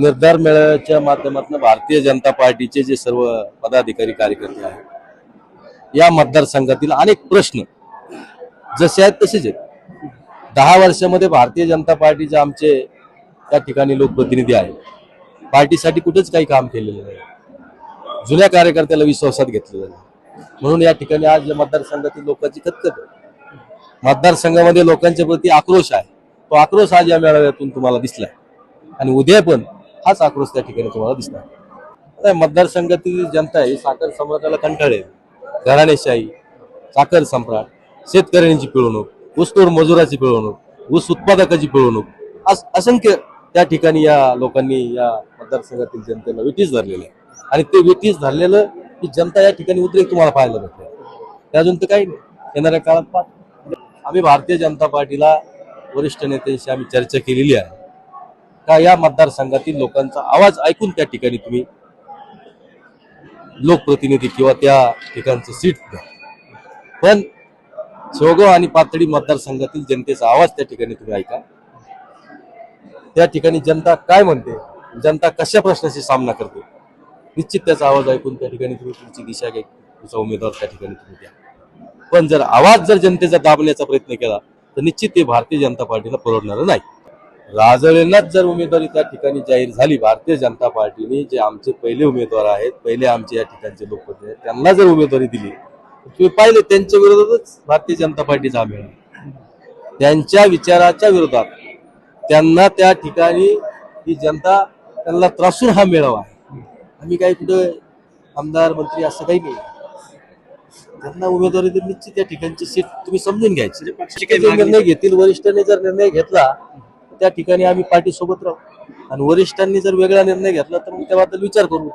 निर्धार मेळाव्याच्या माध्यमातून भारतीय जनता पार्टीचे जे सर्व पदाधिकारी कार्यकर्ते आहेत या मतदारसंघातील अनेक प्रश्न जसे आहेत तसेच आहेत. दहा वर्षामध्ये भारतीय जनता पार्टीचे आमचे त्या ठिकाणी लोकप्रतिनिधी आहेत पार्टीसाठी कुठेच काही काम केलेलं नाही. जुन्या कार्यकर्त्याला विश्वासात घेतलेलं नाही. म्हणून या ठिकाणी आज या मतदारसंघातील लोकांची खतखत आहे. मतदारसंघामध्ये लोकांच्या प्रती आक्रोश आहे. तो आक्रोश आज या मेळाव्यातून तुम्हाला दिसलाय. आणि उद्या पण हाच आक्रोश त्या ठिकाणी तुम्हाला दिसणार मतदारसंघातील जनता ही साखर सम्राटाला कंटाळे घराणेशाही साखर सम्राट शेतकऱ्यांची पिळवणूक ऊसतोड मजुराची पिळवणूक ऊस उत्पादकाची पिळवणूक असंख्य त्या ठिकाणी या लोकांनी या मतदारसंघातील जनतेला विटीस धरलेलं आहे आणि ते विटीस धरलेलं की जनता या ठिकाणी उद्रेक तुम्हाला पाहायला भेटते ते अजून तर काही नाही. येणाऱ्या काळात आम्ही भारतीय जनता पार्टीला वरिष्ठ नेत्यांशी आम्ही चर्चा केलेली आहे. का या मतदारसंघातील लोकांचा आवाज ऐकून त्या ठिकाणी तुम्ही लोकप्रतिनिधी किंवा त्या ठिकाणचं सीट द्या. पण शेवगाव आणि पातळी मतदारसंघातील जनतेचा आवाज त्या ठिकाणी तुम्ही ऐका. त्या ठिकाणी जनता काय म्हणते? जनता कशा प्रश्नाशी सामना करते? निश्चित त्याचा आवाज ऐकून त्या ठिकाणी तुम्ही तुमची दिशा घ्या. तुमचा उमेदवार त्या ठिकाणी तुम्ही द्या. पण जर आवाज जर जनतेचा दाबण्याचा प्रयत्न केला तर निश्चित ते भारतीय जनता पार्टीला परवडणार नाही. राजळेंनाच जर उमेदवारी त्या ठिकाणी जाहीर झाली भारतीय जनता पार्टीने जे आमचे पहिले उमेदवार आहेत पहिले आमचे या ठिकाणचे लोक आहेत त्यांना जर उमेदवारी दिली तुम्ही पाहिले त्यांच्या विरोधातच भारतीय जनता पार्टीचा आम्ही. त्यांच्या विचाराच्या विरोधात त्यांना त्या ठिकाणी ही जनता त्यांना त्रासून हा मेळावा आम्ही काही कुठं आमदार मंत्री असं काही नाही. त्यांना उमेदवारी दिली निश्चित त्या ठिकाणची सीट तुम्ही समजून घ्यायची. पक्षाचे जे निर्णय घेतील वरिष्ठांनी जर निर्णय घेतला त्या ठिकाणी आम्ही पार्टीसोबत राहू. आणि वरिष्ठांनी जर वेगळा निर्णय घेतला तर मग त्याबद्दल विचार करू.